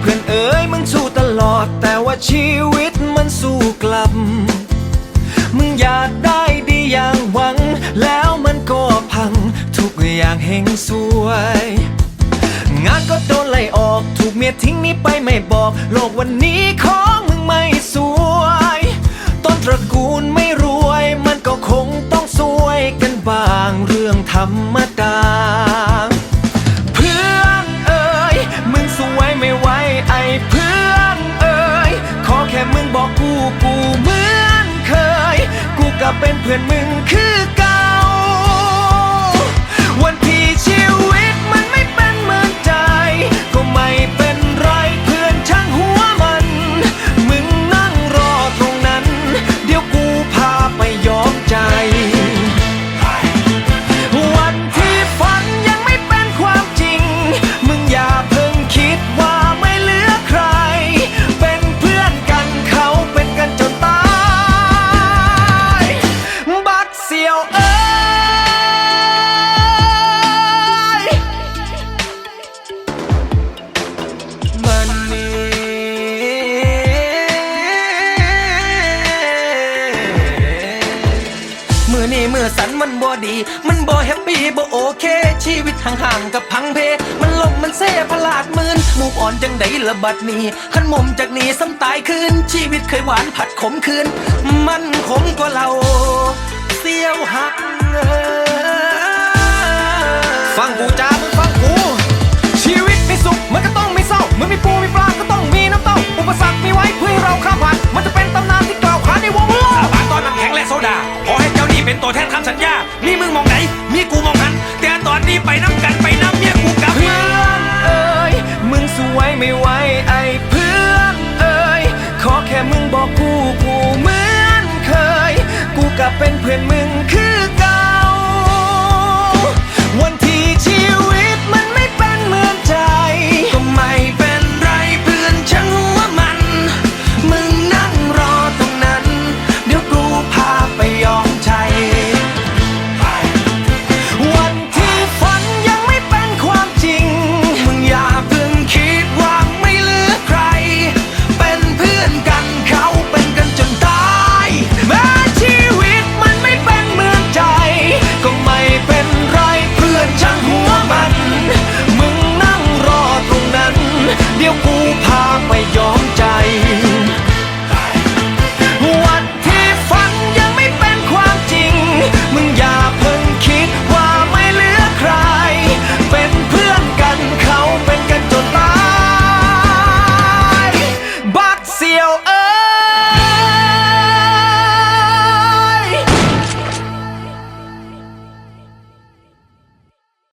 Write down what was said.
เพื่อนเอ๋ยมึงสู้ตลอด แต่ว่าชีวิตมันสู้กลับ มึงอยากได้ดีอย่างหวัง แล้วมันก็พัง ทุกอย่างเฮงสวย งานก็โดนไล่ออกถูกเมียทิ้งนี้ไปไม่บอก โลกวันนี้ของมึงไม่สวยต้นตระกูลไม่รวย มันก็คงต้องสวยกันบ้างเรื่องธรรมดา เพื่อนเอ่ยมึงสวยไม่ไหว บอกกูกูเหมือนเคย กูก็เป็นเพื่อนมึงคือกัน อนี่มือสันมันบ่ดี มันบ่แฮปปี้บ่โอเค ชีวิตห่างๆกับพังเพ มันลมมันเซ่พลาดมืนมูกอ่อนจังไดละบัดนี้ขันมุมจากนี้ซ้ำตายคืน ชีวิตเคยหวานผัดขมคืน มันขมกว่าเราเสียวหักฟังกูจ้ามึงฟังกูชีวิตไมีสุขมันก็ต้องไมีเศร้าเมื่อมีปูมี สัญญา มีมึงมองไหน มีกูมองหัน แต่ตอนนี้ไปน้ำกันไปน้ำเมียกูกลับเพื่อนเอ้ย มึงสวยไม่ไหวไอ้เพื่อนเอ้ย ขอแค่มึงบอกกูกูเหมือนเคย กูกับเป็นเพื่อนมึงคือกัน